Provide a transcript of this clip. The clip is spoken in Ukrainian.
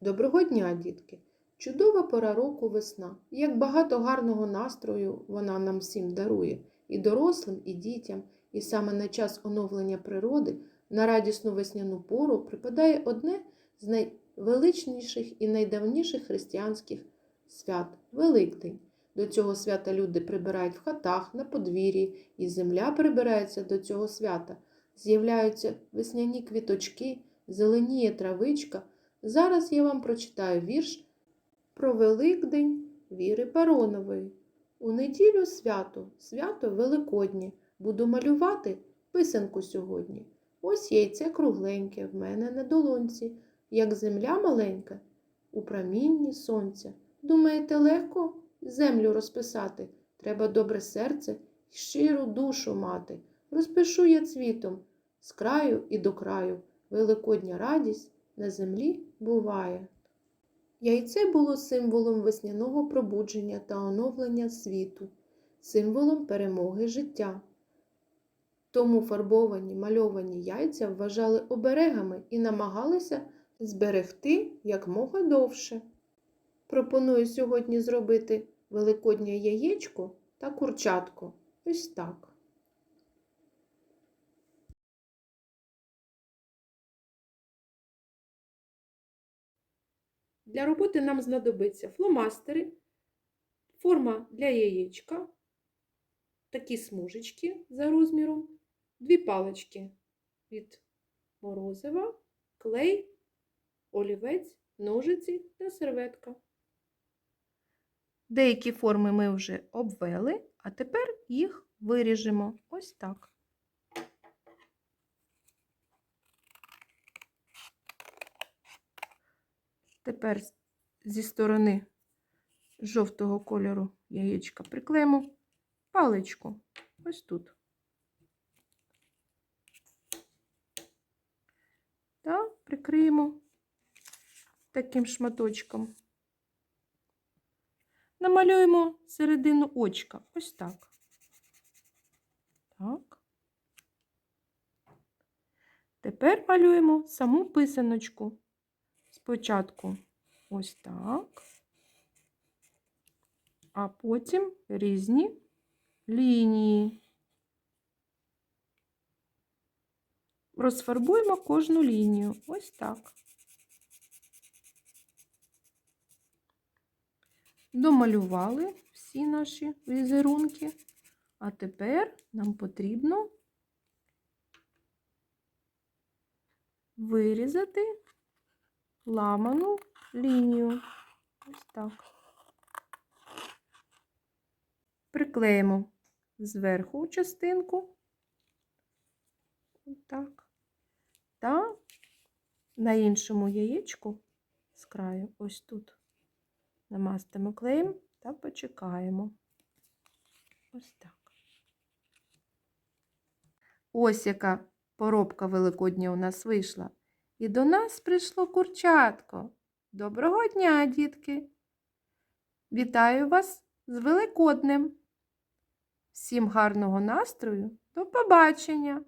Доброго дня, дітки! Чудова пора року весна. Як багато гарного настрою вона нам всім дарує, і дорослим, і дітям. І саме на час оновлення природи на радісну весняну пору припадає одне з найвеличніших і найдавніших християнських свят Великдень. До цього свята люди прибирають в хатах, на подвір'ї, і земля прибирається до цього свята. З'являються весняні квіточки, зеленіє травичка. Зараз я вам прочитаю вірш про Великдень Віри Паронової. У неділю свято, свято Великоднє. Буду малювати писанку сьогодні. Ось яйце кругленьке в мене на долонці, як земля маленька у промінні сонця. Думаєте, легко землю розписати? Треба добре серце і щиру душу мати. Розпишу я цвітом з краю і до краю. Великодня радість на землі буває. Яйце було символом весняного пробудження та оновлення світу, символом перемоги життя. Тому фарбовані мальовані яйця вважали оберегами і намагалися зберегти якмога довше. Пропоную сьогодні зробити великоднє яєчко та курчатко. Ось так. Для роботи нам знадобиться фломастери, форма для яєчка, такі смужечки за розміром, дві палички від морозива, клей, олівець, ножиці та серветка. Деякі форми ми вже обвели, а тепер їх виріжемо ось так. Тепер зі сторони жовтого кольору яєчка приклеїмо паличку ось тут. Та прикриємо таким шматочком. Намалюємо середину очка. Ось так. Так. Тепер малюємо саму писаночку. Спочатку ось так, а потім різні лінії. Розфарбуємо кожну лінію. Ось так. Домалювали всі наші візерунки, а тепер нам потрібно вирізати ламану лінію. Ось так. Приклеїмо зверху частинку. Так. Та на іншому яєчку з краю, ось тут, намастимо клеєм та почекаємо. Ось так. Ось яка поробка великодня у нас вийшла. І до нас прийшло курчатко. Доброго дня, дітки! Вітаю вас з Великоднем! Всім гарного настрою! До побачення!